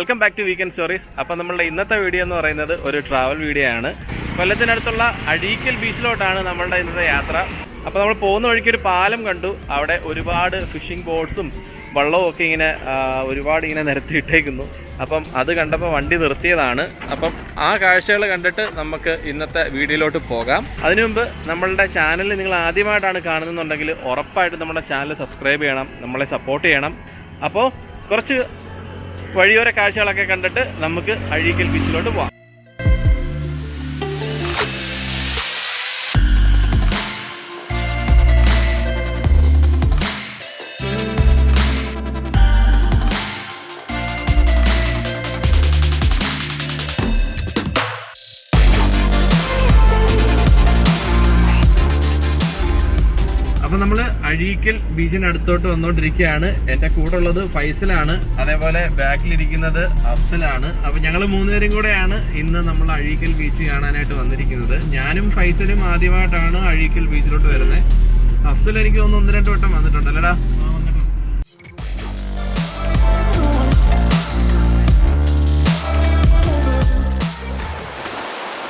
Welcome back to weekend stories അപ്പോൾ നമ്മളുടെ ഇന്നത്തെ വീഡിയോ എന്ന് പറയുന്നത് ഒരു ട്രാവൽ വീഡിയോ ആണ്. കൊല്ലത്തിനടുത്തുള്ള അഴീക്കൽ ബീച്ചിലോട്ടാണ് നമ്മളുടെ ഇന്നത്തെ യാത്ര. അപ്പോൾ നമ്മൾ പോകുന്ന വഴിക്ക് ഒരു പാലം കണ്ടു. അവിടെ ഒരുപാട് ഫിഷിംഗ് ബോട്ട്സും വള്ളവും ഒക്കെ ഇങ്ങനെ ഒരുപാട് ഇങ്ങനെ നിരത്തിയിട്ടേക്കുന്നു അപ്പം അത് കണ്ടപ്പോൾ വണ്ടി നിർത്തിയതാണ്. അപ്പം ആ കാഴ്ചകൾ കണ്ടിട്ട് നമുക്ക് ഇന്നത്തെ വീഡിയോയിലോട്ട് പോകാം. അതിനു മുമ്പ് നമ്മളുടെ ചാനൽ നിങ്ങൾ ആദ്യമായിട്ടാണ് കാണുന്നുണ്ടെങ്കിൽ ഉറപ്പായിട്ട് നമ്മുടെ ചാനൽ സബ്സ്ക്രൈബ് ചെയ്യണം. നമ്മളെ സപ്പോർട്ട് ചെയ്യണം. അപ്പോൾ കുറച്ച് വഴിയോര കാഴ്ചകളൊക്കെ കണ്ടിട്ട് നമുക്ക് അഴീക്കൽ ബീച്ചിലോട്ട് പോവാം. അപ്പൊ നമ്മൾ അഴീക്കൽ ബീച്ചിന് അടുത്തോട്ട് വന്നോണ്ടിരിക്കുകയാണ് എന്റെ കൂടെ ഉള്ളത് ഫൈസലാണ്. അതേപോലെ ബാക്കിലിരിക്കുന്നത് അഫ്സലാണ്. അപ്പൊ ഞങ്ങൾ മൂന്നുപേരും കൂടെയാണ് ഇന്ന് നമ്മൾ അഴീക്കൽ ബീച്ച് കാണാനായിട്ട് വന്നിരിക്കുന്നത്. ഞാനും ഫൈസലും ആദ്യമായിട്ടാണ് അഴീക്കൽ ബീച്ചിലോട്ട് വരുന്നത്. അഫ്സൽ എനിക്ക് ഒന്ന് ഒന്ന് രണ്ട് വട്ടം വന്നിട്ടുണ്ട് അല്ലടാ?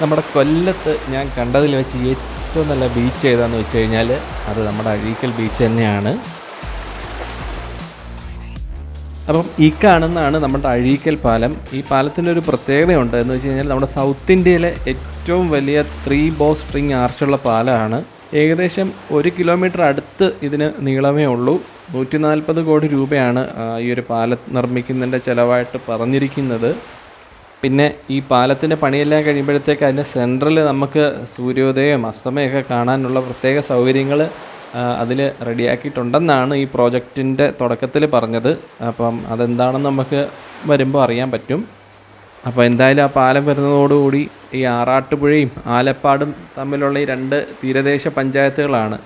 നമ്മുടെ കൊല്ലത്ത് ഞാൻ കണ്ടതിൽ വെച്ച് ഏറ്റവും നല്ല ബീച്ച് ഏതാന്ന് വെച്ച് കഴിഞ്ഞാൽ അത് നമ്മുടെ അഴീക്കൽ ബീച്ച് തന്നെയാണ്. അപ്പം ഈ കാണുന്നതാണ് നമ്മുടെ അഴീക്കൽ പാലം. ഈ പാലത്തിന്റെ ഒരു പ്രത്യേകതയുണ്ട് എന്ന് വെച്ച് കഴിഞ്ഞാൽ നമ്മുടെ സൗത്ത് ഇന്ത്യയിലെ ഏറ്റവും വലിയ ത്രീ ബോ സ്ട്രിങ് ആർച്ചുള്ള പാലമാണ്. ഏകദേശം ഒരു കിലോമീറ്റർ അടുത്ത് ഇതിന് നീളമേ ഉള്ളൂ. നൂറ്റി നാൽപ്പത് കോടി രൂപയാണ് ഈ ഒരു പാലം നിർമ്മിക്കുന്നതിന്റെ ചിലവായിട്ട് പറഞ്ഞിരിക്കുന്നത്. പിന്നെ ഈ പാലത്തിന്റെ പണിയെല്ലാം കഴിയുമ്പോഴത്തേക്ക് അതിന്റെ സെൻട്രൽ നമുക്ക് സൂര്യോദയം അസ്തമയമൊക്കെ കാണാനുള്ള പ്രത്യേക സൗകര്യങ്ങൾ അതിൽ റെഡിയാക്കിയിട്ടുണ്ടെന്നാണ് ഈ പ്രോജക്റ്റിന്റെ തുടക്കത്തിൽ പറഞ്ഞത്. അപ്പം അതെന്താണെന്ന് നമുക്ക് വരുമ്പോൾ അറിയാൻ പറ്റും. അപ്പോൾ എന്തായാലും ആ പാലം വരുന്നതോടുകൂടി ഈ ആറാട്ടുപുഴയും ആലപ്പാടും തമ്മിലുള്ള ഈ രണ്ട് തീരദേശ പഞ്ചായത്തുകളാണ്.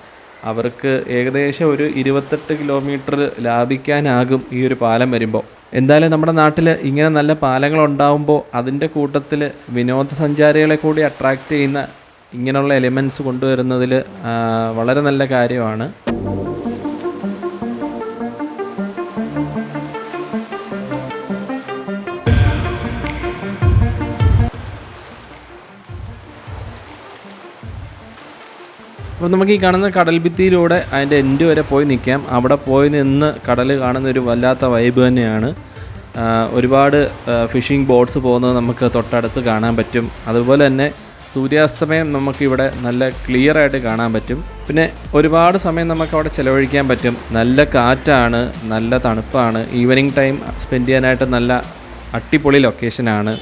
അവർക്ക് ഏകദേശം ഒരു ഇരുപത്തെട്ട് കിലോമീറ്റർ ലാഭിക്കാനാകും ഈ ഒരു പാലം വരുമ്പോൾ. എന്തായാലും നമ്മുടെ നാട്ടിൽ ഇങ്ങനെ നല്ല പാലങ്ങൾ ഉണ്ടാകുമ്പോൾ അതിന്റെ കൂട്ടത്തിൽ വിനോദസഞ്ചാരികളെ കൂടി അട്രാക്റ്റ് ചെയ്യുന്ന ഇങ്ങനെയുള്ള എലിമെന്റ്സ് കൊണ്ടുവരുന്നതിൽ വളരെ നല്ല കാര്യമാണ്. അപ്പോൾ നമുക്ക് ഈ കാണുന്ന കടൽ ഭിത്തിയിലൂടെ അതിന്റെ എൻഡ് വരെ പോയി നിൽക്കാം അവിടെ പോയി നിന്ന് കടൽ കാണുന്ന ഒരു വല്ലാത്ത വൈബ് തന്നെയാണ്. ഒരുപാട് ഫിഷിംഗ് ബോട്ട്സ് പോകുന്നത് നമുക്ക് തൊട്ടടുത്ത് കാണാൻ പറ്റും. അതുപോലെ തന്നെ സൂര്യാസ്തമയം നമുക്കിവിടെ നല്ല ക്ലിയർ ആയിട്ട് കാണാൻ പറ്റും. പിന്നെ ഒരുപാട് സമയം നമുക്ക് അവിടെ ചിലവഴിക്കാൻ പറ്റും. നല്ല കാറ്റാണ് നല്ല തണുപ്പാണ്. ഈവനിങ് ടൈം സ്പെൻഡ് ചെയ്യാനായിട്ട് നല്ല അടിപൊളി ലൊക്കേഷനാണ്